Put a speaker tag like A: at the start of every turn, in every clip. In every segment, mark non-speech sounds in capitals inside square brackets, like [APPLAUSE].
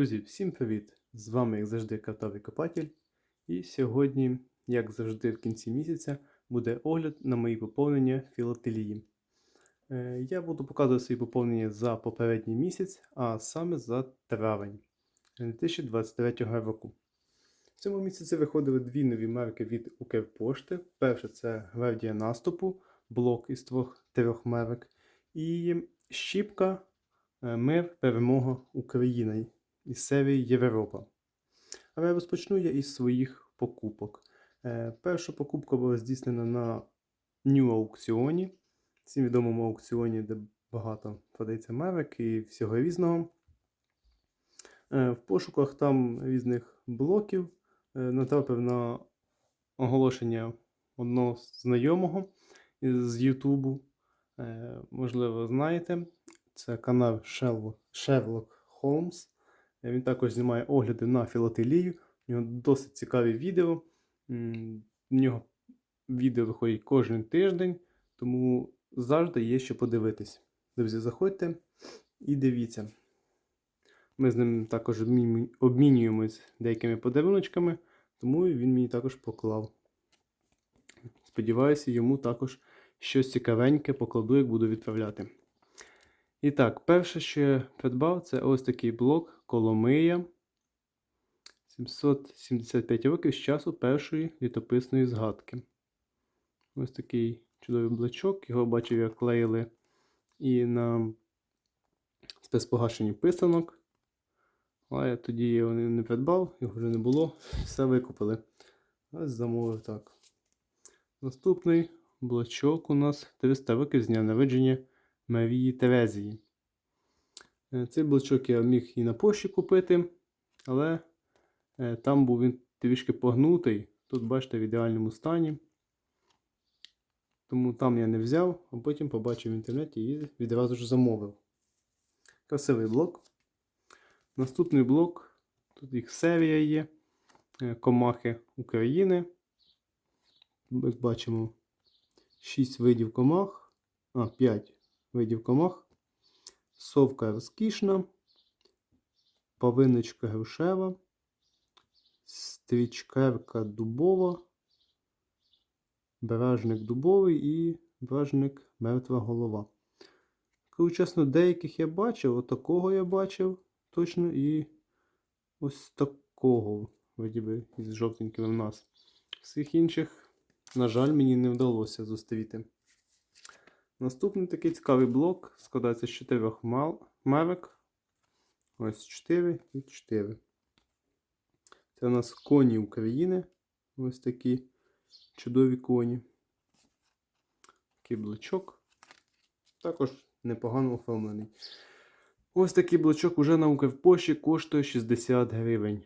A: Друзі, всім привіт! З вами, як завжди, Картовий Копатель. І сьогодні, як завжди, в кінці місяця буде огляд на мої поповнення філателії. Е, Я буду показувати свої поповнення за попередній місяць, а саме за травень 2023 року. В цьому місяці виходили дві нові марки від Укрпошти. Перше це Гвардія наступу, блок із двох трьох марок. І щіпка е, Мир, перемога України із серії Європа. Але розпочну я із своїх покупок. Е, Перша покупка була здійснена на New аукціоні, всім відомому аукціоні, де багато продається марок і всього різного. Е, В пошуках там різних блоків е, натрапив на оголошення одного знайомого з Ютубу. Можливо, знаєте. Це канал Holmes. Е, Він також знімає огляди на філателію. У нього досить цікаві відео. В нього відео виходять кожен тиждень, тому завжди є що подивитись. Друзі, заходьте і дивіться. Ми з ним також обмінюємось деякими подаруночками, тому він мені також поклав. Сподіваюся, йому також щось цікавеньке покладу, як буду відправляти. І так, перше, що я придбав, це ось такий блок Коломия. 775 років з часу першої літописної згадки. Ось такий чудовий блочок. Його бачив, як клеїли і на спецпогашенні писанок. Але я тоді його не придбав, його вже не було, [LAUGHS] все викупили. Ось замовив так. Наступний блочок у нас 300 років з дня народження Марії Терезії. Е, Цей блочок я міг і на пошті купити, але е, там був він трішки погнутий. Тут, бачите, в ідеальному стані. Тому там я не взяв, а потім побачив в інтернеті і відразу ж замовив. Красивий блок. Наступний блок. Тут їх серія є. е, Комахи України. Як бачимо, 6 видів комах. А, 5 видів комах. Совка розкішна, павиночка грушева, стрічкерка дубова, бражник дубовий і бражник мертва голова. Кажу чесно, деяких я бачив, отакого я бачив точно і ось такого, вроді із жовтеньким в нас. Всіх інших, на жаль, мені не вдалося зустріти. Наступний такий цікавий блок складається з чотирьох марок. Ось 4 і 4. Це у нас коні України. Ось такі чудові коні. Такий блочок. Також непогано оформлений. Ось такий блочок уже на Укрпошті коштує 60 гривень.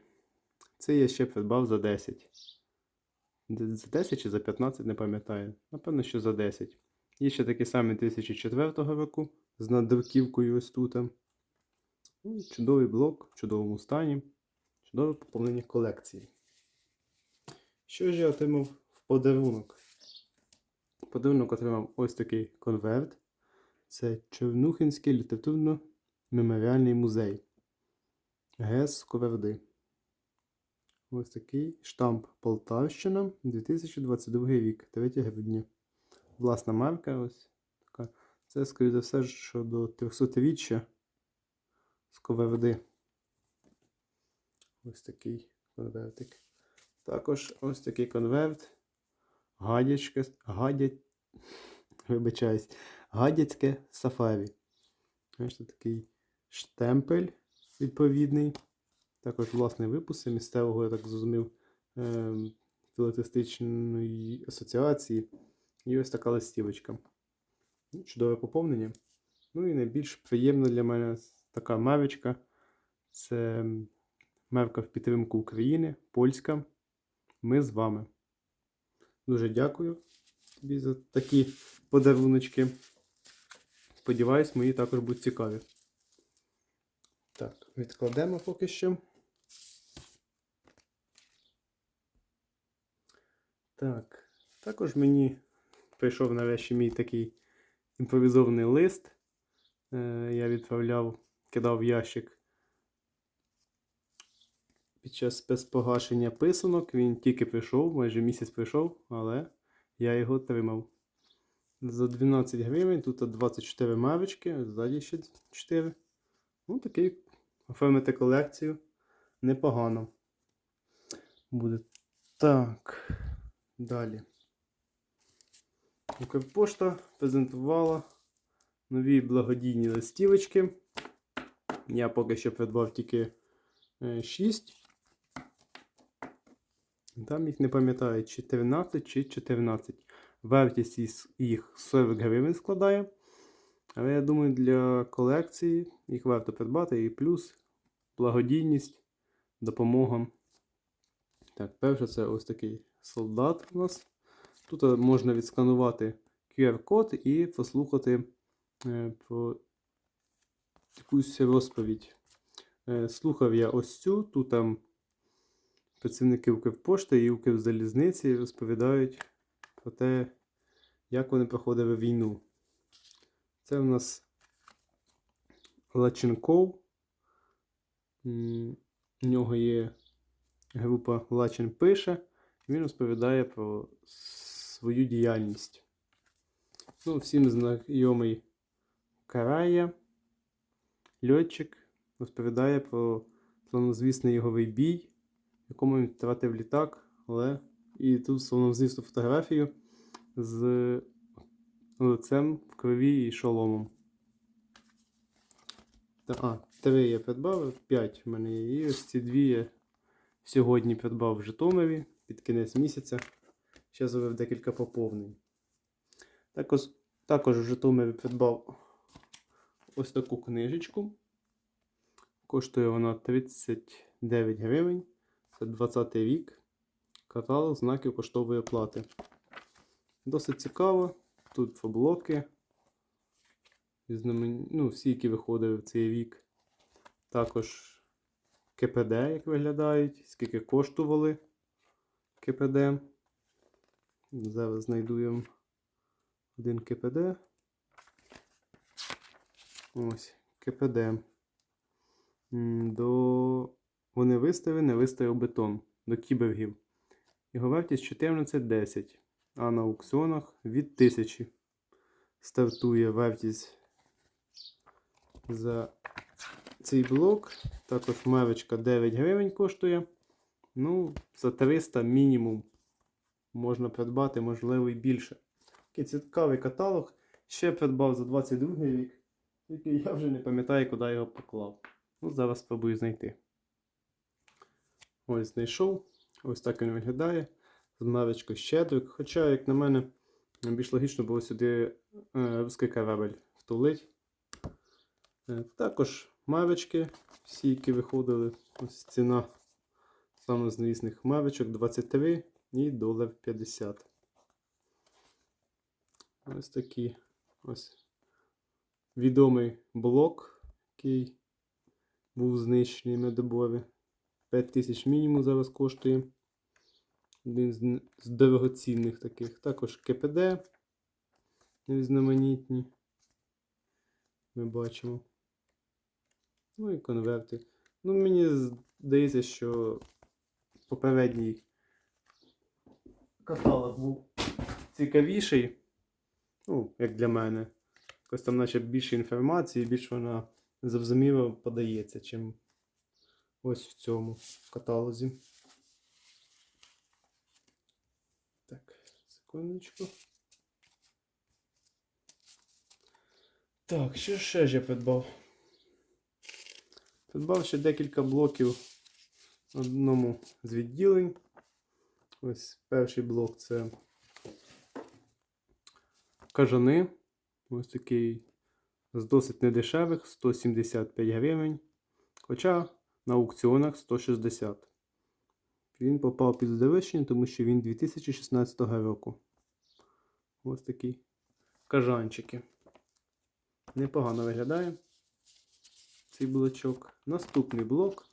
A: Це я ще придбав за 10. За 10 чи за 15, не пам'ятаю. Напевно, що за 10. Є ще такий самий 2004 року з надруківкою ось тут. Ну, Чудовий блок в чудовому стані. Чудове поповнення колекції. Що ж я отримав в подарунок? Подарунок отримав ось такий конверт. Це Чернухинський літературно-меморіальний музей. ГЕС Сковороди. Ось такий штамп Полтавщина 2022 рік, 3 грудня. Власна марка ось така. Це, скоріше за все, щодо 300-річчя Сковороди. Ось такий конвертик. Також ось такий конверт. Гадячке. Гадять. [LAUGHS] Вибачаюсь. Гадяцьке сафарі. Ось такий штемпель відповідний. Також власний випуск місцевого, я так зрозумів, ем, філателістичної асоціації. І ось така листівочка. Чудове поповнення. Ну і найбільш приємна для мене така мавічка. Це мевка в підтримку України, польська. Ми з вами. Дуже дякую тобі за такі подаруночки. Сподіваюсь, мої також будуть цікаві. Так, відкладемо поки що. Так, також мені прийшов нарешті мій такий імпровізований лист. Е, я відправляв, кидав в ящик під час спецпогашення писанок. Він тільки прийшов, майже місяць прийшов, але я його отримав. За 12 гривень, тут 24 мавички, ззаді ще 4. Ну, такий оформити колекцію непогано. Буде. Так. Далі. Укрпошта презентувала нові благодійні листівочки. Я поки що придбав тільки 6. Там їх не пам'ятаю, чи 13 чи 14. Вартість їх 40 гривень складає. Але я думаю, для колекції їх варто придбати. І плюс благодійність, допомога. Так, перше це ось такий солдат у нас. Тут е, можна відсканувати QR-код і послухати е, про якусь розповідь. Е, слухав я ось цю, тут там працівники Укрпошти і Укрзалізниці розповідають про те, як вони проходили війну. Це в нас Лаченков. У нього є група Лачин пише. Він розповідає про свою діяльність. Ну, всім знайомий Карая, льотчик, розповідає про славнозвісний його бій, в якому він втратив літак, але і тут славнозвісну фотографію з лицем в крові і шоломом. Та, а, три я придбав, п'ять в мене є. І ось ці дві я сьогодні придбав в Житомирі під кінець місяця. Ще зробив декілька поповнень. Також, також в Житомирі придбав ось таку книжечку. Коштує вона 39 гривень. Це 20 рік. Каталог знаків коштової оплати. Досить цікаво. Тут фоблоки. Ну, всі, які виходили в цей рік. Також КПД, як виглядають, скільки коштували КПД. Зараз знайду я вам один КПД. Ось, КПД. До... Вони виставили, не виставив бетон до кібергів. Його вартість 14,10, а на аукціонах від 1000 стартує вартість за цей блок. Також мавичка 9 гривень коштує. Ну, за 300 мінімум можна придбати, можливо, і більше. Такий цікавий каталог. Ще придбав за 22 рік. Тільки я вже не пам'ятаю, куди його поклав. Ну, зараз спробую знайти. Ось знайшов. Ось так він виглядає. З мавичкою щедрик. Хоча, як на мене, більш логічно було сюди е, русський корабель втулить. Е, Також мавички, всі, які виходили. Ось ціна саме звісних мавичок 23 і долар 50. Ось такі ось відомий блок, який був знищений на добові. 5000 мінімум зараз коштує. Один з дорогоцінних таких. Також КПД різноманітні. Ми бачимо. Ну і конверти. Ну, мені здається, що попередній каталог був цікавіший. Ну, як для мене. Якось там, наче більше інформації, більш вона зрозуміло подається, чим ось в цьому каталозі. Так, секундочку. Так, що ще ж я придбав? Придбав ще декілька блоків в одному з відділень. Ось перший блок це кажани. Ось такий з досить недешевих 175 гривень. Хоча на аукціонах 160. Він попав під здорожчання, тому що він 2016 року. Ось такі кажанчики. Непогано виглядає цей блочок. Наступний блок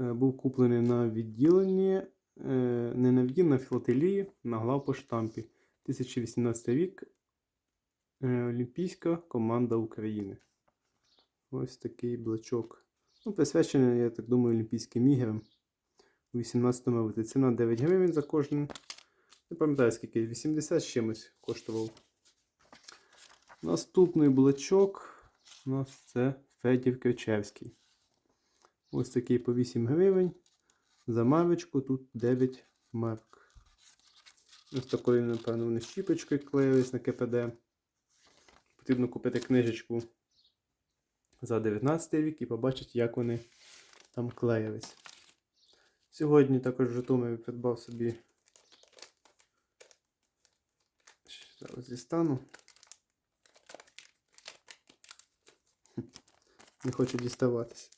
A: е, був куплений на відділенні, е, не на відділенні, на філателії на 2018 рік. Е, Олімпійська команда України. Ось такий блочок. Ну, присвячений, я так думаю, Олімпійським іграм. у 18 році. Ціна 9 гривень за кожен. Не пам'ятаю скільки, 80 з чимось коштував. Наступний блочок у нас це Федів Кричевський. Ось такий по 8 гривень. За мавочку тут 9 марк. Ось такою, напевно, вони щіпочкою клеїлись на КПД. Потрібно купити книжечку за 19 рік і побачити, як вони там клеїлись. Сьогодні також в Житомирі придбав собі. Зараз дістану. Не хочу діставатися.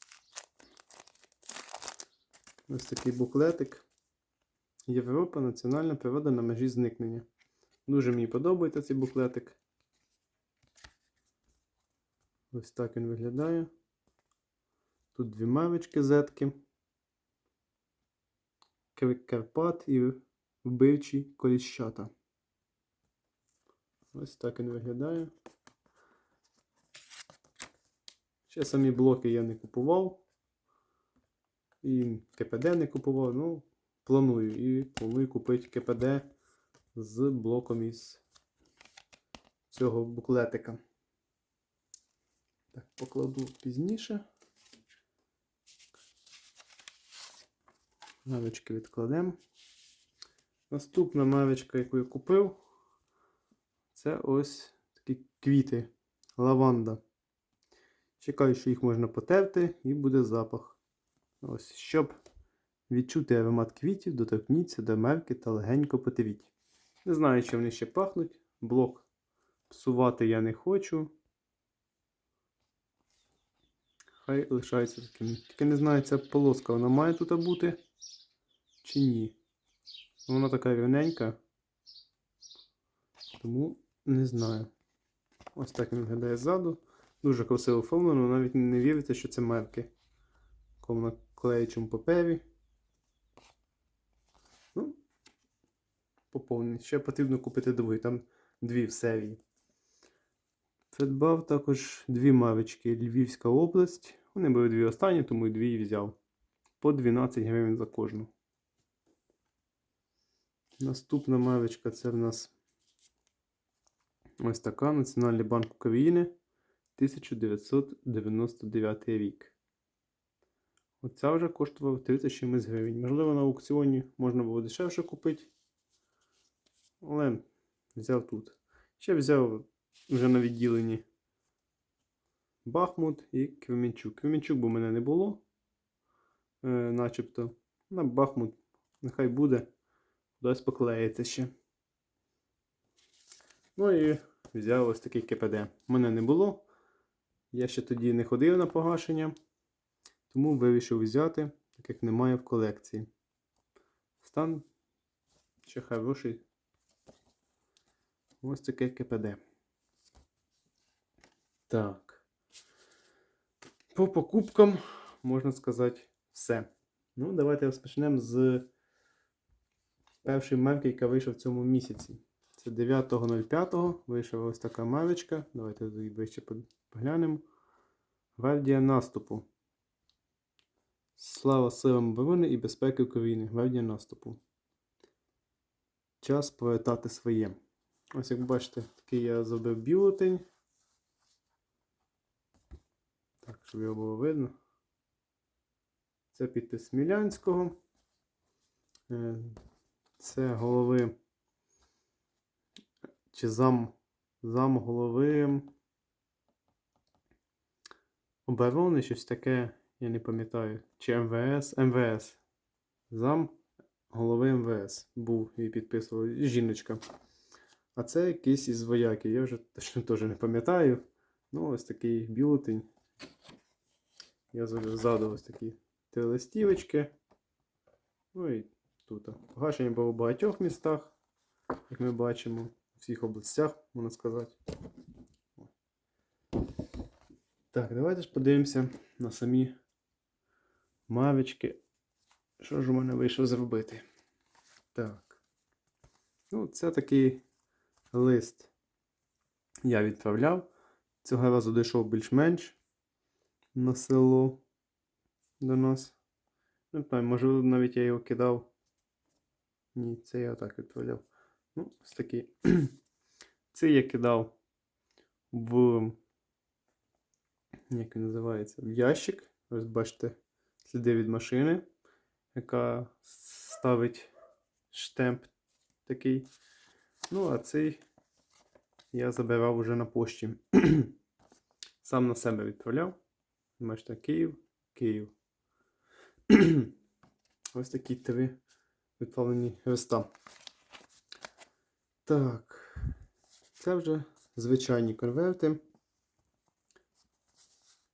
A: Ось такий буклетик. Європа національна природа на межі зникнення. Дуже мені подобається цей буклетик. Ось так він виглядає. Тут дві мавички зетки. Кар- Карпат і вбивчі коліщата. Ось так він виглядає. Ще самі блоки я не купував. І КПД не купував. Ну, планую. І планую купити КПД з блоком із цього буклетика. Так, покладу пізніше. Мавички відкладемо. Наступна мавичка, яку я купив, це ось такі квіти. Лаванда. Чекаю, що їх можна потерти і буде запах. Ось, щоб відчути аромат квітів, доторкніться до мерки та легенько потеріть. Не знаю, чи вони ще пахнуть. Блок псувати я не хочу. Хай лишається таким. Тільки не знаю, ця полоска вона має тут бути чи ні. Вона така рівненька. Тому не знаю. Ось так він виглядає ззаду. Дуже красиво оформлено, навіть не віриться, що це мерки. Такому на клеючому папері. Ну, поповнені. Ще потрібно купити другий. Там дві в серії. Придбав також дві мавички Львівська область. Вони були дві останні, тому і дві взяв. По 12 гривень за кожну. Наступна мавичка це в нас ось така Національний банк України 1999 рік. Оця вже коштувала 30 чимось гривень. Можливо, на аукціоні можна було дешевше купити. Але взяв тут. Ще взяв вже на відділенні Бахмут і Кременчук. Кременчук, бо мене не було, е, начебто. На Бахмут нехай буде. Кудись поклеїться ще. Ну і взяв ось такий КПД. Мене не було. Я ще тоді не ходив на погашення, тому вирішив взяти, так як немає в колекції. Стан ще хороший. Ось таке КПД. Так. По покупкам можна сказати все. Ну, давайте розпочнемо з першої марки, яка вийшла в цьому місяці. Це 9.05 вийшла ось така марочка. Давайте ближче поглянемо. Гвардія наступу. Слава силам оборони і безпеки України. Гвардія наступу. Час повертати своє. Ось як бачите, такий я зробив бюлетень. Так, щоб його було видно. Це підпис Смілянського. Е, Це голови. Чи зам, зам голови оборони, щось таке, я не пам'ятаю. Чи МВС? МВС. Зам голови МВС був і підписував жіночка. А це якийсь із вояків. Я вже точно теж не пам'ятаю. Ну, ось такий бюлетень. Я ззаду ось такі три листівочки. Ну і тут. Погашення було в багатьох містах, як ми бачимо, у всіх областях, можна сказати. Так, давайте ж подивимося на самі мавички. Що ж у мене вийшло зробити? Так. Ну, це такий лист я відправляв. Цього разу дійшов більш-менш на село до нас. Не знаю, можливо, навіть я його кидав. Ні, це я отак відправляв. Ну, ось такий. [CLEARS THROAT] Це я кидав в. Як він називається? В ящик. Ось бачите, сліди від машини, яка ставить штемп такий. Ну, а цей я забирав уже на пошті. [CLEARS THROAT] Сам на себе відправляв. Бачите, Київ, Київ. [CLEARS THROAT] Ось такі три відправлені листа. Так. Це вже звичайні конверти.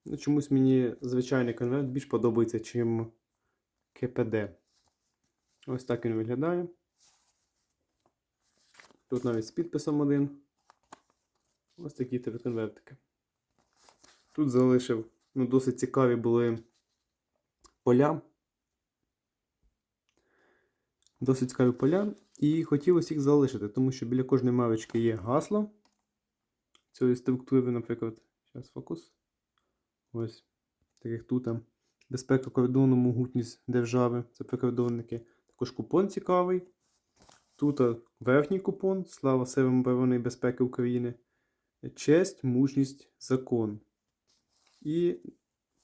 A: Ну, чомусь мені звичайний конверт більш подобається, чим КПД. Ось так він виглядає. Тут навіть з підписом один. Ось такі три конвертики. Тут залишив, ну, досить цікаві були поля. Досить цікаві поля. І хотілося їх залишити, тому що біля кожної мавички є гасло цієї структури, наприклад, зараз фокус. Ось, так як тут. Безпека кордону, могутність держави, це прикордонники. Також купон цікавий. Тут верхній купон, слава силам оборони і безпеки України. Честь, мужність, закон. І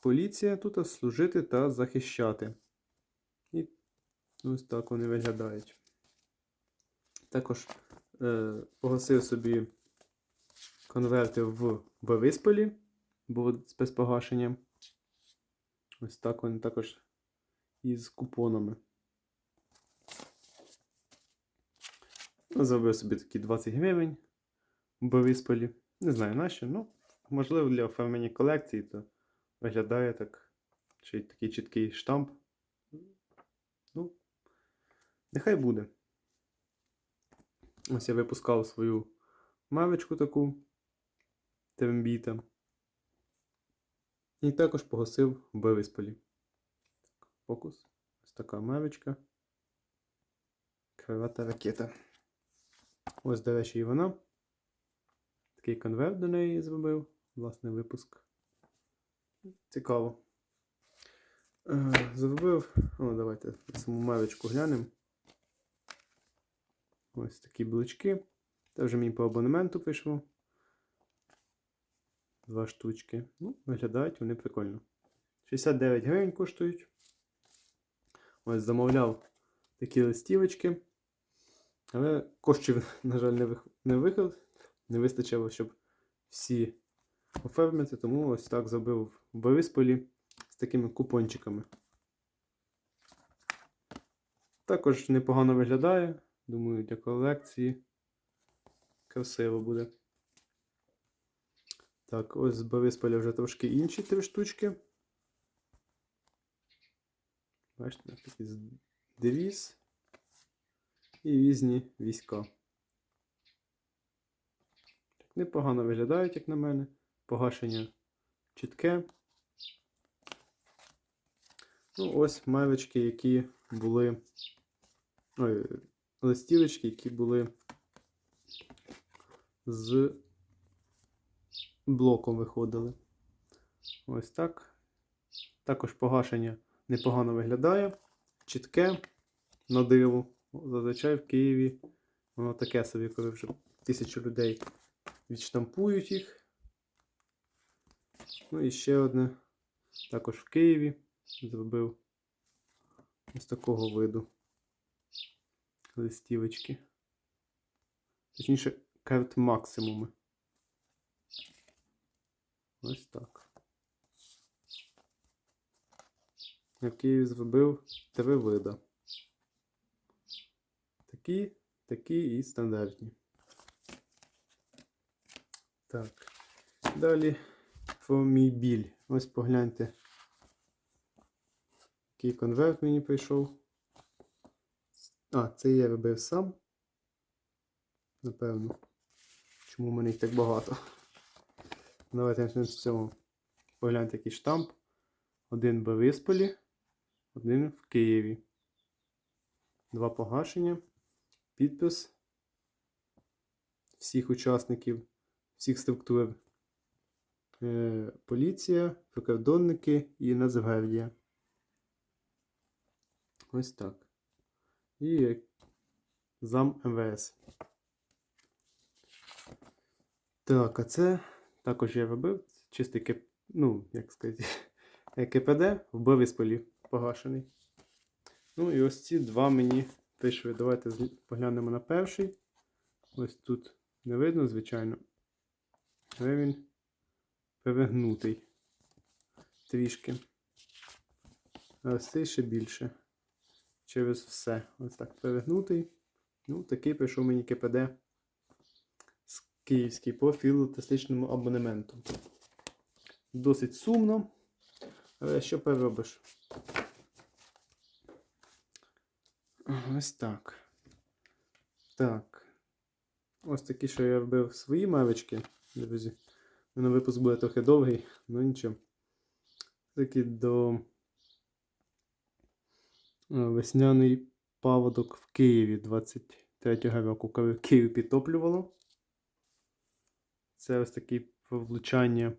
A: поліція тут служити та захищати. І ось так вони виглядають. Також е, погасив собі конверти в Борисполі, було спецпогашення. Ось так вони також із купонами. Ну, Зробив собі такі 20 гривень в Борисполі. Не знаю нащо, ну, можливо, для оформлення колекції, то виглядає так. Й такий чіткий штамп. Ну, нехай буде. Ось я випускав свою мавичку таку трембіта. І також погасив в Борисполі. Фокус. Ось така мавичка. Крилата ракета. Ось, до речі, і вона. Такий конверт до неї зробив. Власний випуск. Цікаво. Е, Зробив. О, давайте саму мавичку глянемо. Ось такі блочки. Це вже мені по абонементу прийшло. Два штучки. Ну, виглядають вони прикольно. 69 гривень коштують. Ось замовляв такі листівочки. Але коштів, [LAUGHS] на жаль, не не виход. Не вистачило, щоб всі оформити, тому ось так зробив в Борисполі з такими купончиками. Також непогано виглядає. Думаю, для колекції красиво буде. Так, ось з Борисполя вже трошки інші три штучки. Бачите, такий девіз і різні війська. Так, непогано виглядають, як на мене. Погашення чітке. Ну, ось мавички, які були. Ой, листівочки, які були з блоком виходили. Ось так. Також погашення непогано виглядає. Чітке на диво. Зазвичай в Києві воно таке собі, коли вже тисячу людей відштампують їх. Ну і ще одне. Також в Києві зробив ось такого виду листівочки. Точніше, карт максимуми. Ось так. Я в Києві зробив три вида. Такі, такі і стандартні. Так. Далі про мій біль. Ось погляньте. Який конверт мені прийшов. А, це я робив сам. Напевно. Чому мене їх так багато? Давайте почнемо з цього. Погляньте який штамп. Один в Борисполі, один в Києві. Два погашення. Підпис всіх учасників, всіх структур. Е, поліція, прикордонники і Нацгвардія. Ось так. І зам МВС. Так, а це також я робив. Чистий кип... ну, як сказати, [LAUGHS] КПД вбив із полів погашений. Ну і ось ці два мені вийшли. Давайте поглянемо на перший. Ось тут не видно, звичайно. Але він перегнутий трішки. А ось цей ще більше. Через все. Ось так перегнутий. Ну, такий прийшов мені КПД київський по філотестичному абонементу. Досить сумно. Але що переробиш? Ось так. Так. Ось такі, що я робив свої мавички, друзі. На випуск буде трохи довгий, ну нічого. Такі до е, весняний паводок в Києві 23-го року, коли Київ підтоплювало. Це ось такі влучання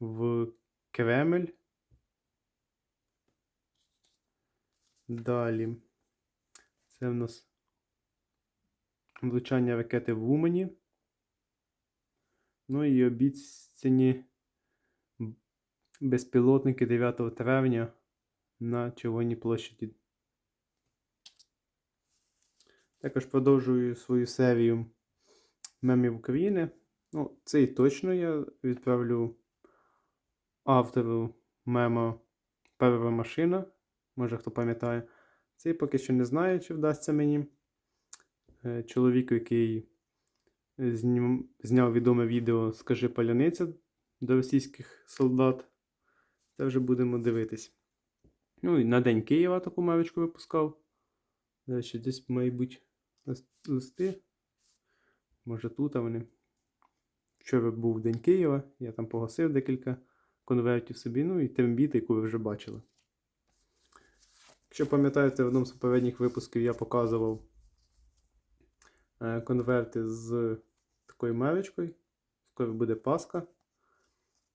A: в Кремль. Далі. Це в нас влучання ракети в Умані. Ну і обіцяні безпілотники 9 травня на Червоній площаді. Також продовжую свою серію мемів України. Ну, цей точно я відправлю автору мема Перша машина. Може хто пам'ятає. Цей поки що не знаю, чи вдасться мені. Е, Чоловіку, який зняв відоме відео Скажи паляниця до російських солдат. Це вже будемо дивитись. Ну і на День Києва таку мавичку випускав. До речі, десь, мабуть, лис- листи. Може тут вони. Вчора був День Києва, я там погасив декілька конвертів собі, ну і тембіти, яку ви вже бачили. Якщо пам'ятаєте, в одному з попередніх випусків я показував е, конверти з такою мавичкою. Скоро буде Пасха.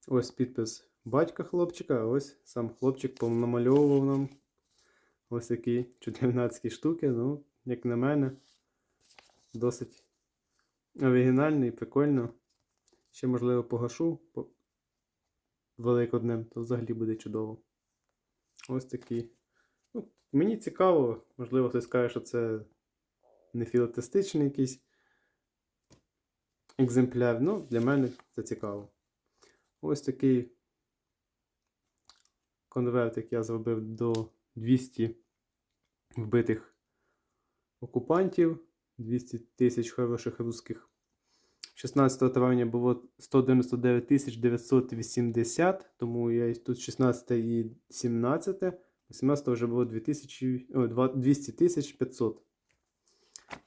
A: Ось підпис батька хлопчика, а ось сам хлопчик понамальовував нам ось такі 14 штуки. Ну, як на мене, досить оригінально і прикольно. Ще, можливо, погашу по Великоднем, то взагалі буде чудово. Ось такі. Ну, мені цікаво, можливо, хтось скаже, що це не філатистичний якийсь екземпляр. Ну, для мене це цікаво. Ось такий конверт, як я зробив до 200 вбитих окупантів, 200 тисяч хороших русських. 16 травня було 199 980, тому я тут 16 і 17. 18 вже було 2000, о, 200 тисяч 500.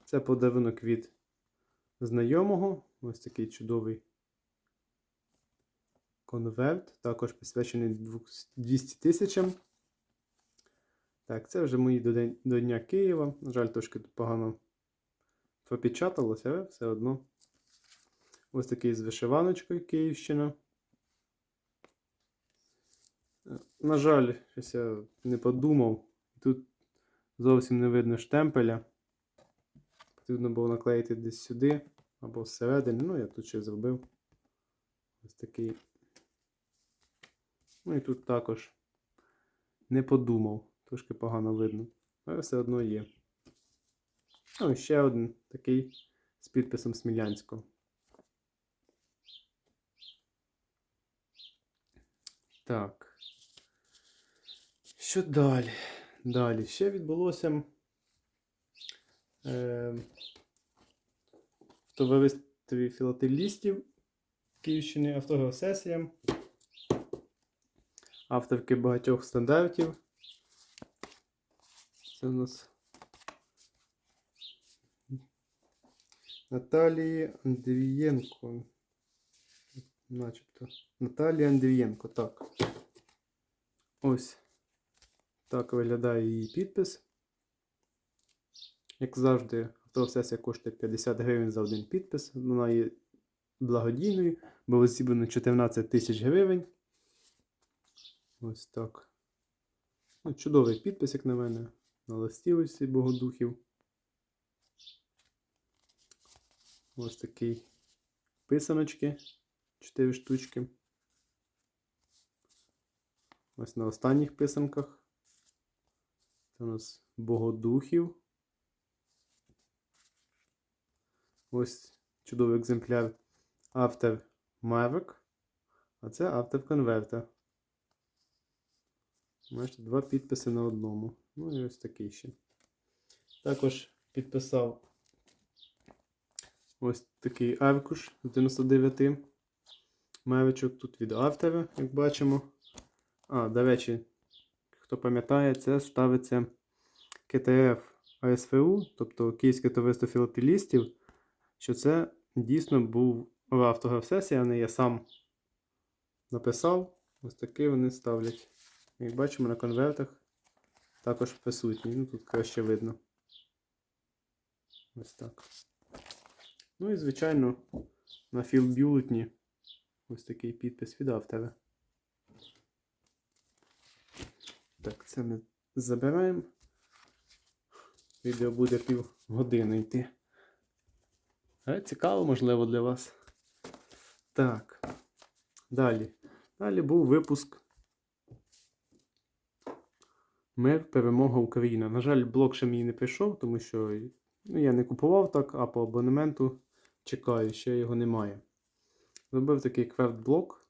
A: Це подарунок від знайомого. Ось такий чудовий конверт. Також присвячений 200 тисячам. Так, це вже мої до, день, до Дня Києва. На жаль, трошки погано пропечаталося, але все одно. Ось такий з вишиваночкою Київщина. Е, На жаль, щось я не подумав. Тут зовсім не видно штемпеля. Потрібно було наклеїти десь сюди або зсередини. Ну, я тут ще зробив. Ось такий. Ну і тут також не подумав. Трошки погано видно. Але все одно є. Ну, і ще один такий з підписом Смілянського. Так. Що далі? Далі. Ще відбулося е, в товаристві філателістів Київщини автогеосесія. Авторки багатьох стандартів. Це у нас Наталії Андрієнко. Начебто. Наталія Андрієнко, так. Ось. Так виглядає її підпис. Як завжди, автосесія коштує 50 гривень за один підпис. Вона є благодійною. Було зібрано 14 тисяч гривень. Ось так. Ну, чудовий підпис, як на мене. На листівості богодухів. Ось такий писаночки. 4 штучки. Ось на останніх писанках. Це у нас богодухів. Ось чудовий екземпляр After Mavic. А це After Converter. Бачите, два підписи на одному. Ну і ось такий ще. Також підписав ось такий аркуш з 99 мевичок. Тут від автора, як бачимо. А, до речі, хто пам'ятає, це ставиться КТФ АСФУ, тобто Київське товариство філателістів, що це дійсно був автограф сесія, а не я сам написав. Ось такий вони ставлять. Як бачимо, на конвертах також присутній. Ну, тут краще видно. Ось так. Ну і, звичайно, на філбюлетні ось такий підпис від автора. Так, це ми забираємо. Відео буде пів години йти. Але цікаво, можливо, для вас. Так. Далі. Далі був випуск Мир, перемога Україна. На жаль, блок ще мені не прийшов, тому що ну, я не купував так, а по абонементу чекаю, ще його немає. Зробив такий квертблок.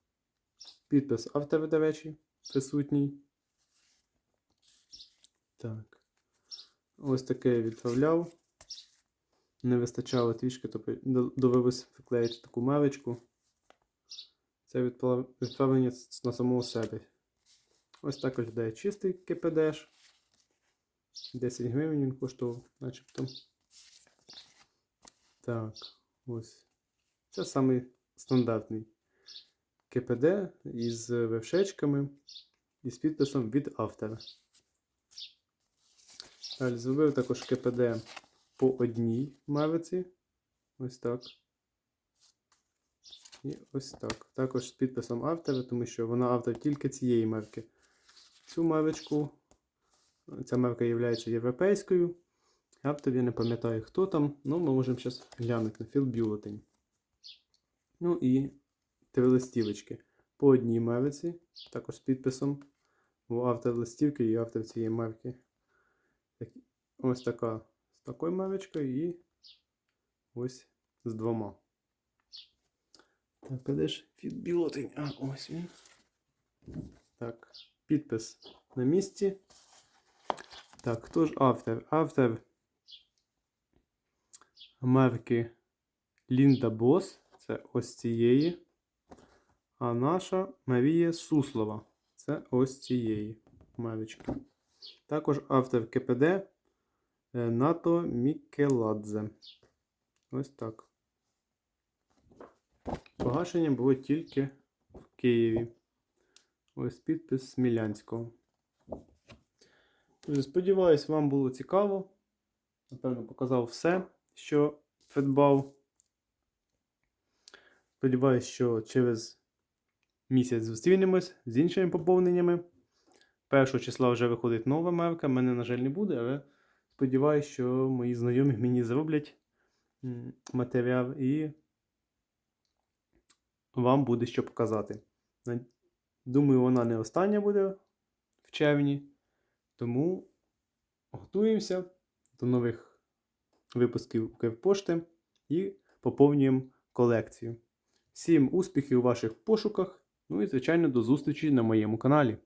A: Підпис автора, до речі, присутній. Так. Ось таке я відправляв. Не вистачало трішки, то при- до- приклеїти таку мавичку. Це відправлення на самого себе. Ось так виглядає чистий КПДш. 10 гривень він коштував, начебто. Так, ось. Це самий стандартний КПД із вершечками і з підписом від автора. Далі зробив також КПД по одній мавиці. Ось так. І ось так. Також з підписом автора, тому що вона автор тільки цієї марки. Цю мавичку. Ця марка є європейською. Я не пам'ятаю, хто там, але ми можемо зараз глянути на Bulletin. Ну і три листівочки. По одній марці, також з підписом. Бо автор листівки і автор цієї марки. Ось така з такою марочкою і ось з двома. Так, де ж Field А, ось він. Так, підпис на місці. Так, хто ж автор? Автор марки Лінда Бос. Це ось цієї. А наша Марія Суслова. Це ось цієї марочки. Також автор КПД е, Нато Мікеладзе. Ось так. Погашення було тільки в Києві. Ось підпис Смілянського. Сподіваюсь, вам було цікаво. Напевно, показав все, що придбав. Сподіваюсь, що через місяць зустрінемось з іншими поповненнями. Першого числа вже виходить нова марка. Мене, на жаль, не буде, але сподіваюся, що мої знайомі мені зроблять матеріал і вам буде що показати. Думаю, вона не остання буде в червні. Тому готуємося до нових випусків Укрпошти і поповнюємо колекцію. Всім успіхів у ваших пошуках. Ну і, звичайно, до зустрічі на моєму каналі.